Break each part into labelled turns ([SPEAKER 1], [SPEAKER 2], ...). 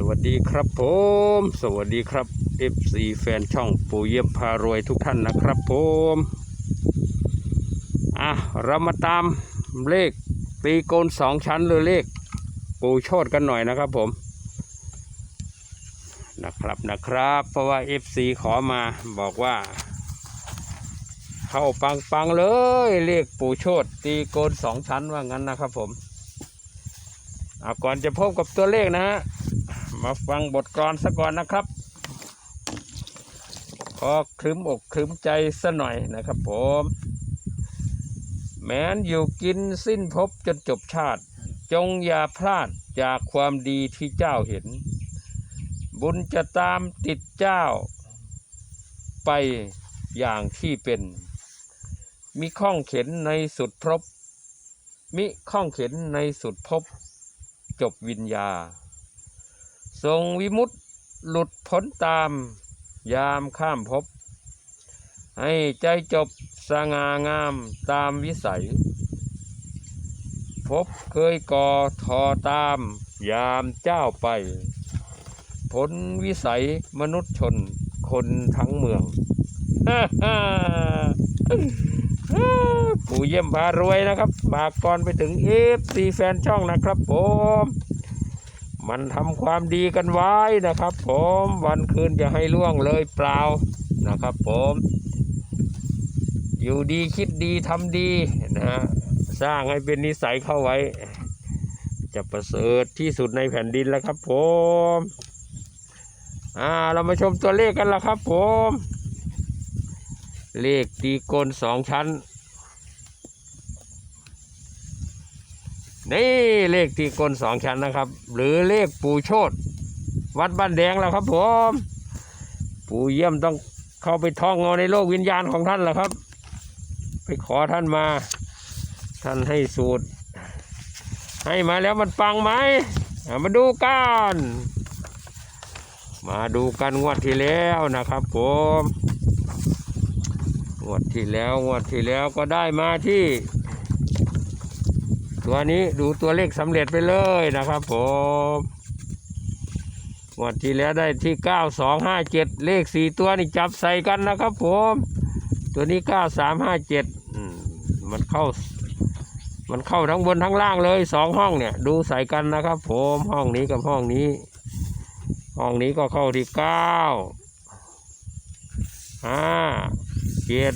[SPEAKER 1] สวัสดีครับผม สวัสดีครับ FC แฟนช่องปู่เยี่ยมพารวยทุกท่านนะครับผมอะเรามาตามเลขตีโกนสองชั้นหรือเลขปู่โชดกันหน่อยนะครับผม นะครับนะครับ เพราะว่า FC ขอมาบอกว่า เข้าปังปังๆเลยเลขปู่โชดตีโกนสองชั้นว่างั้นนะครับผมอะก่อนจะพบกับตัวเลขนะฮะ มาฟังบทกลอนซะก่อนนะครับขอคลึ้มอกคลึ้มใจซะหน่อยนะครับผม แม้นอยู่กินสิ้นภพจนจบชาติ จงอย่าพลาดจากความดีที่เจ้าเห็น บุญจะตามติดเจ้า ไปอย่างที่เป็น มิข้องเข็นในสุดพบมิข้องเข็นในสุดภพจบวิญญา ทรงวิมุตติหลุดพ้นตาม ยามข้ามภพให้ใจจบสง่างามตามวิสัย พบเคยก่อทอตาม ยามเจ้าไป ผลวิสัยมนุษย์ชนคนทั้งเมืองปู่เยี่ยมพารวยนะครับ ฝากก่อนไปถึงเอฟซีแฟนช่องนะครับผม มันทำความดีกันไว้นะครับ ผมวันคืนจะให้ล่วงเลยเปล่านะครับ ผม อยู่ดีคิดดีทำดีนะฮะสร้างให้เป็นนิสัยเข้าไว้ จะประเสริฐที่สุดในแผ่นดินแล้วครับ ผมอ่าเรามาชมตัวเลขกันละครับ ผม เลขตีโกนสองชั้น นี่เลขตีกลสองชั้นนะครับ หรือเลขปู่โชดวัดบ้านแดงแล้วครับผมปู่เยี่ยมต้องเข้าไปท่องเอาในโลกวิญญาณของท่านแหละครับ ไปขอท่านมา ท่านให้สูตร ให้มาแล้วมันปังไหมมาดูกัน มาดูกันงวดที่แล้วนะครับผมงวดที่แล้วงวดที่แล้วก็ได้มาที่ ตัวนี้ดูตัวเลขสำเร็จไปเลยนะครับผมงวดที่แล้วได้ที่เก้าสองห้าเจ็ดเลขสี่ตัวนี่จับใส่กันนะครับผม ตัวนี้เก้าสามห้าเจ็ดมันเข้า มันเข้าทั้งบนทั้งล่างเลยสองห้องเนี่ย ดูใส่กันนะครับผมห้องนี้กับห้องนี้ ห้องนี้ก็เข้าที่เก้าห้าเจ็ด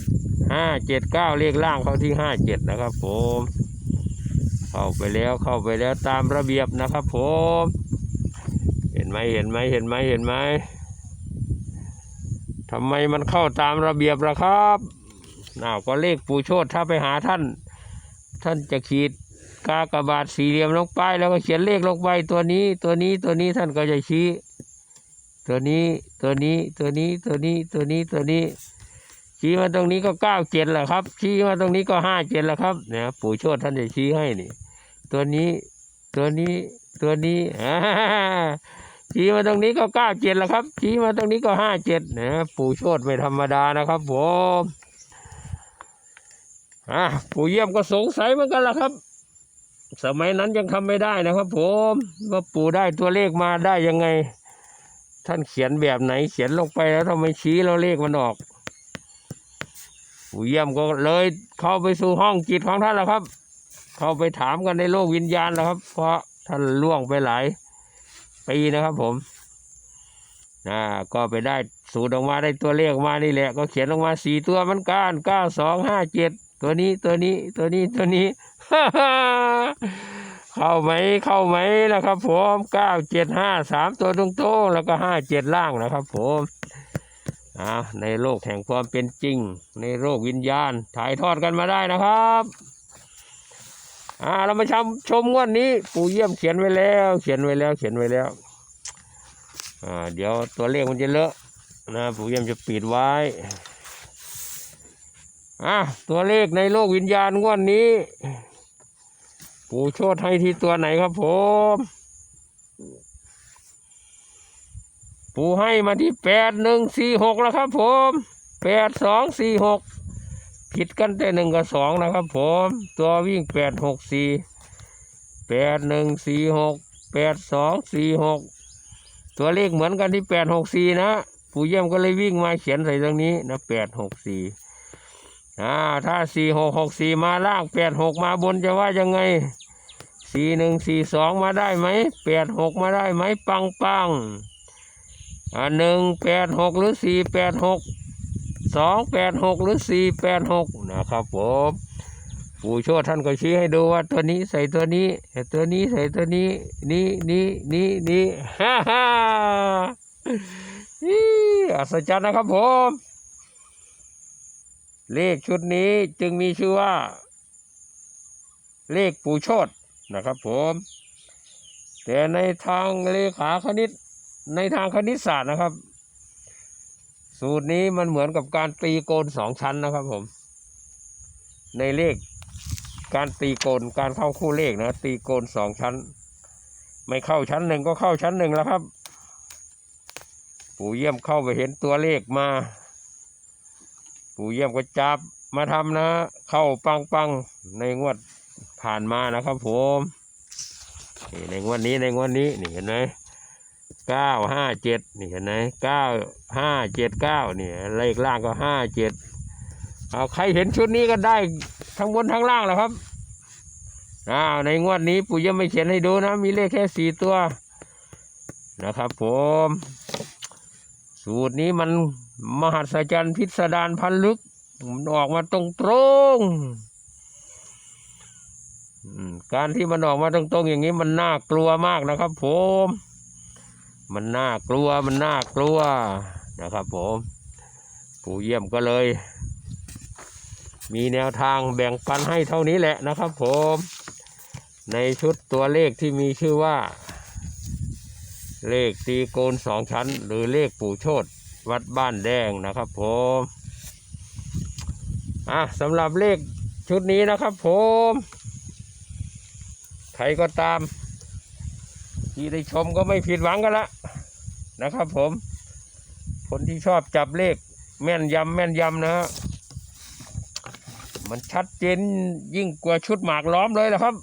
[SPEAKER 1] ห้าเจ็ดเก้าเลขล่างเข้าที่ห้าเจ็ดนะครับผม เข้าไปแล้วเข้าไปแล้วตามระเบียบนะครับผม เห็นไหมเห็นไหมเห็นไหมเห็นไหมทำไมมันเข้าตามระเบียบล่ะครับน่าวก็เลขปูโชดถ้าไปหาท่าน ท่านจะขีดกากบาทสี่เหลี่ยมลงไปแล้วก็เขียนเลขลงไปตัวนี้ตัวนี้ตัวนี้ท่านก็จะชี้ ตัวนี้ตัวนี้ตัวนี้ตัวนี้ตัวนี้ตัวนี้ ชี้มาตรงนี้ก็เก้าเจ็ดแหละครับ ชี้มาตรงนี้ก็ห้าเจ็ดแหละครับเนี่ยปู่โชดท่านจะชี้ให้นี่ ตัวนี้ ตัวนี้ ตัวนี้ชี้มาตรงนี้ก็เก้าเจ็ดแหละครับชี้มาตรงนี้ก็ห้าเจ็ดนะปู่โชดไม่ธรรมดานะครับผมอะปู่เยี่ยมก็สงสัยเหมือนกันละครับ สมัยนั้นยังทำไม่ได้นะครับ ผมว่าปู่ได้ตัวเลขมาได้ยังไง ท่านเขียนแบบไหน เขียนลงไปแล้วทำไมชี้แล้วเลขมันออก ปู่เยี่ยมก็เลยเข้าไปสู่ห้องจิตของท่านแล้วครับ เข้าไปถามกันในโลกวิญญาณแล้วครับ เพราะท่านล่วงไปหลายปีนะครับผมนะก็ไปได้สูตรออกมาได้ตัวเลขออกมานี่แหละ ก็เขียนออกมาสี่ตัวมันกันเก้าสองห้าเจ็ดตัวนี้ตัวนี้ตัวนี้ตัวนี้ เข้าไหมเข้าไหมนะครับ ผมเก้าเจ็ดห้าสามตัวตรงๆแล้วก็ห้าเจ็ดล่างนะครับ ผมอ่าในโลกแห่งความเป็นจริง ในโลกวิญญาณถ่ายทอดกันมาได้นะครับ อ่า เรามาชมชมงวดนี้ ปู่เยี่ยมเขียนไว้แล้ว เขียนไว้แล้ว เขียนไว้แล้ว อ่า เดี๋ยวตัวเลขมันจะเลอะนะ ปู่เยี่ยมจะปิดไว้ อ่าตัวเลขในโลกวิญญาณงวดนี้ ปู่โชดให้ที่ตัวไหนครับผม ปู่ให้มาที่แปดหนึ่งสี่หกแล้วครับผมแปดสองสี่หก ผิดกันแต่หนึ่งกับสองนะครับผมตัววิ่งแปดหกสี่แปดหนึ่งสี่หกแปดสองสี่หกตัวเลขเหมือนกันที่แปดหกสี่นะปู่เยี่ยมก็เลยวิ่งมาเขียนใส่ตรงนี้นะแปดหกสี่อ่าถ้าสี่หกหกสี่มาล่างแปดหกมาบนจะว่ายังไงสี่หนึ่งสี่สองมาได้ไหมแปดหกมาได้ไหมปังปังอ่าหนึ่งแปดหกหรือสี่แปดหก สองแปดหกหรือสี่แปดหกนะครับผมปู่โชติท่านก็ชี้ให้ดูว่าตัวนี้ใส่ตัวนี้ไอ้ตัวนี้ใส่ตัวนี้ นี่นี่นี่นี่ฮ่าฮ่าอีอัศจรรย์นะครับผม เลขชุดนี้จึงมีชื่อว่า เลขปู่โชตนะครับผม แต่ในทางเลขาคณิตในทางคณิตศาสตร์นะครับ สูตรนี้มันเหมือนกับการตีโกนสองชั้นนะครับผม ในเลขการตีโกนการเข้าคู่เลขนะ ตีโกนสองชั้น ไม่เข้าชั้นหนึ่งก็เข้าชั้นหนึ่งแล้วครับ ปู่เยี่ยมเข้าไปเห็นตัวเลขมา ปู่เยี่ยมก็จับมาทำนะ เข้าปังปังในงวดผ่านมานะครับผมในงวดนี้ในงวดนี้นี่เห็นไหม เก้าห้าเจ็ดนี่เห็นไหมเก้าห้าเจ็ดเก้าเนี่ยเลขล่างก็ห้าเจ็ดเอาใครเห็นชุดนี้ก็ได้ทั้งบนทั้งล่างแหล้วครับอ้าวในงวดนี้ปู่ยี่ยมไม่เขียนให้ดูนะ มีเลขแค่สี่ตัวนะครับ ผม สูตรนี้มันมหัศจรรย์พิสดารพันลึกมันออกมาตรงตรงการที่มันออกมาตรงๆอย่างนี้มันน่ากลัวมากนะครับ ผม มันน่ากลัวมันน่ากลัวนะครับผมปู่เยี่ยมก็เลย มีแนวทางแบ่งปันให้เท่านี้แหละนะครับผม ในชุดตัวเลขที่มีชื่อว่า เลขตีโกนสองชั้น หรือเลขปู่โชตวัดบ้านแดงนะครับผมอะสำหรับเลขชุดนี้นะครับผม ใครก็ตาม ที่ได้ชมก็ไม่ผิดหวังกันละนะครับผม คนที่ชอบจับเลขแม่นยำแม่นยำนะฮะมันชัดเจนยิ่งกว่าชุดหมากล้อมเลยละครับ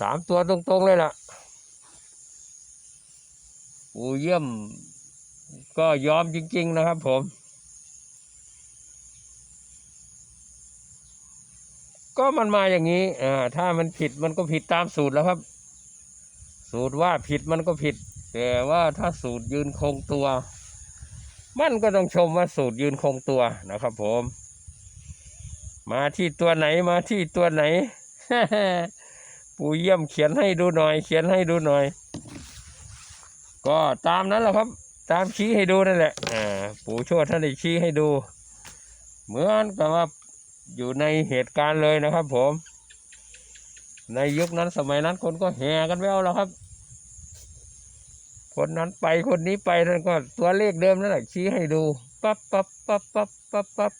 [SPEAKER 1] สามตัวตรงๆเลยล่ะปูเยี่ยม ก็ยอมจริง ๆ นะครับผม ก็มันมาอย่างนี้ อ่า ถ้ามันผิดมันก็ผิดตามสูตรแล้วครับ สูตรว่าผิดมันก็ผิด แต่ว่าถ้าสูตรยืนคงตัว มันก็ต้องชมว่าสูตรยืนคงตัวนะครับ ผม มาที่ตัวไหนมาที่ตัวไหนปู่เยี่ยมเขียนให้ดูหน่อย เขียนให้ดูหน่อย ก็ตามนั้นแหละครับ ตามชี้ให้ดูนั่นแหละอ่าปู่โชติท่านได้ชี้ให้ดู เหมือนกับว่าอยู่ในเหตุการณ์เลยนะครับ ผม ในยุคนั้นสมัยนั้นคนก็แห่กันไปเอาแล้วครับ คนนั้นไปคนนี้ไปนั่นก็ตัวเลขเดิมนั่นแหละชี้ให้ดูปั๊บปั๊บปั๊บปั๊บปั๊บปั๊บ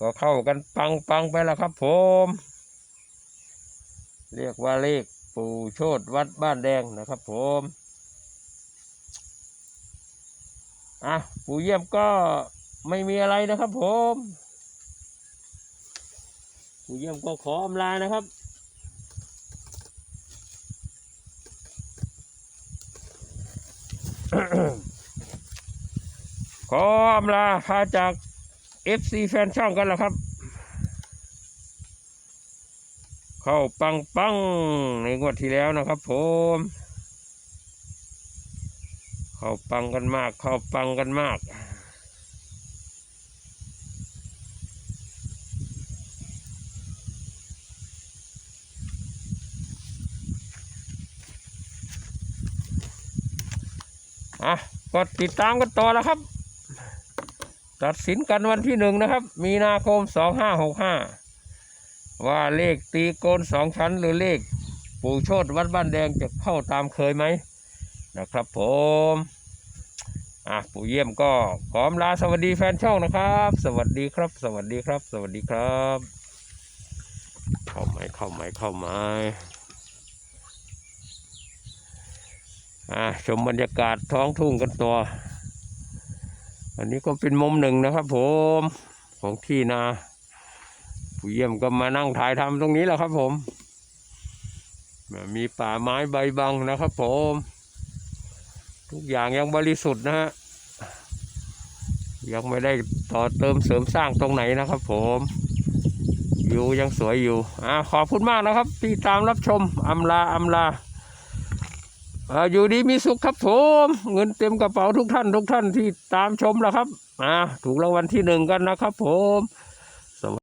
[SPEAKER 1] ก็เข้ากันปังปังไปแล้วครับผม เรียกว่าเลขปู่โชตวัดบ้านแดงนะครับผมอะปู่เยี่ยมก็ไม่มีอะไรนะครับผม ปู่เยี่ยมก็ขออำลานะครับ ขออำลาพาจาก FC แฟนช่องกันละครับ เข้าปังปังในงวดที่แล้วนะครับผม เข้าปังกันมาก เข้าปังกันมาก อะก็ติดตามกันต่อแล้วครับ ตัดสินกันวันที่หนึ่งนะครับ มีนาคมสองห้าหกห้าว่าเลขตีโกนสองชั้นหรือเลขปู่โชตวัดบ้านแดงจะเข้าตามเคยไหมนะครับผมอะปู่เยี่ยมก็ขอมลาสวัสดีแฟนช่องนะครับ สวัสดีครับ สวัสดีครับ สวัสดีครับ เข้าไหมเข้าไหมเข้าไหมอะ ชมบรรยากาศท้องทุ่งกันตัวอันนี้ก็เป็นมุมหนึ่งนะครับ ผมของที่นา ผู้เยี่ยมก็มานั่งถ่ายทำตรงนี้แหละครับผม มีป่าไม้ใบบังนะครับ ผม ทุกอย่างยังบริสุทธิ์นะฮะยังไม่ได้ต่อเติมเสริมสร้างตรงไหนนะครับ ผมอยู่ยังสวยอยู่อ่าขอบคุณมากนะครับที่ตามรับชมอำลาอำลาอ่า อยู่ดีมีสุขครับผม เงินเต็มกระเป๋าทุกท่านทุกท่านที่ตามชมแล้วครับอ่าถูกรางวัลที่หนึ่งกันนะครับผม